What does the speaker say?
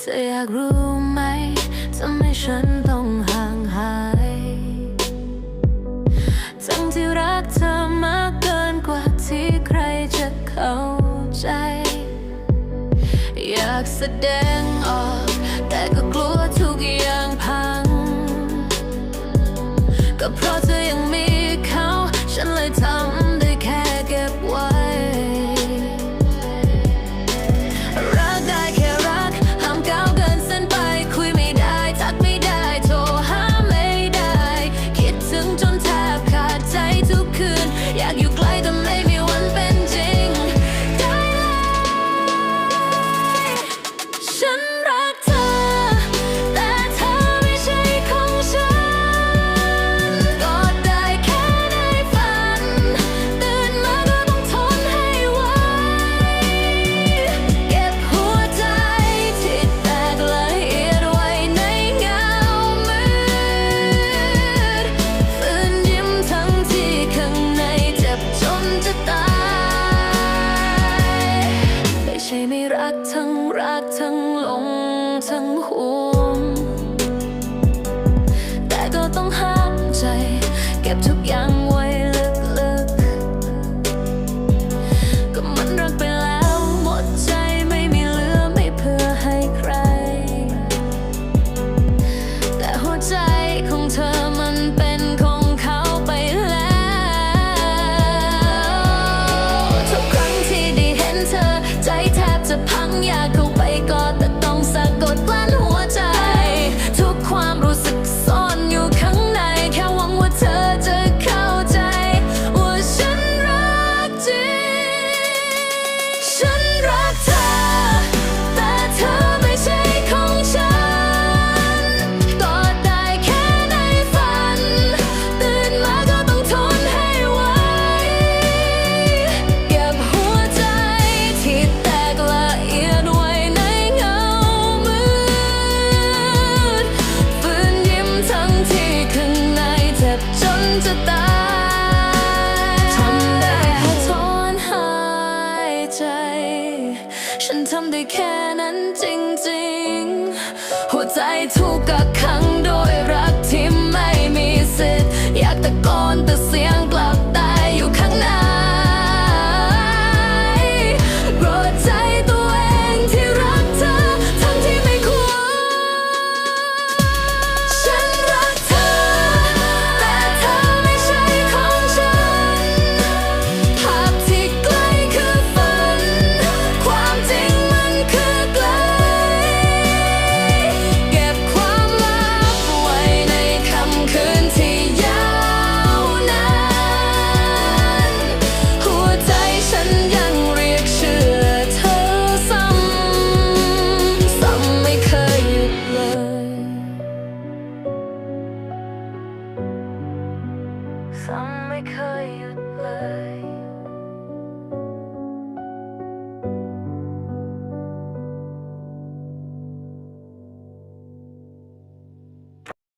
เธออยากรู้ไหมทำไมฉันต้องห่างหาย ทั้งที่รักเธอมากเกินกว่าที่ใครจะเข้าใจ อยากแสดงักทั้งรักทั้งหลงทั้งห่วงแต่ก็ต้องห้ามใจ เก็บทุกอย่างไว้ลึกๆก็มันรักไปแล้วหมดใจไม่มีเหลือไม่เพื่อให้ใคร แต่หัวใจ 想 ซ้ำไม่เคยหยุดเลย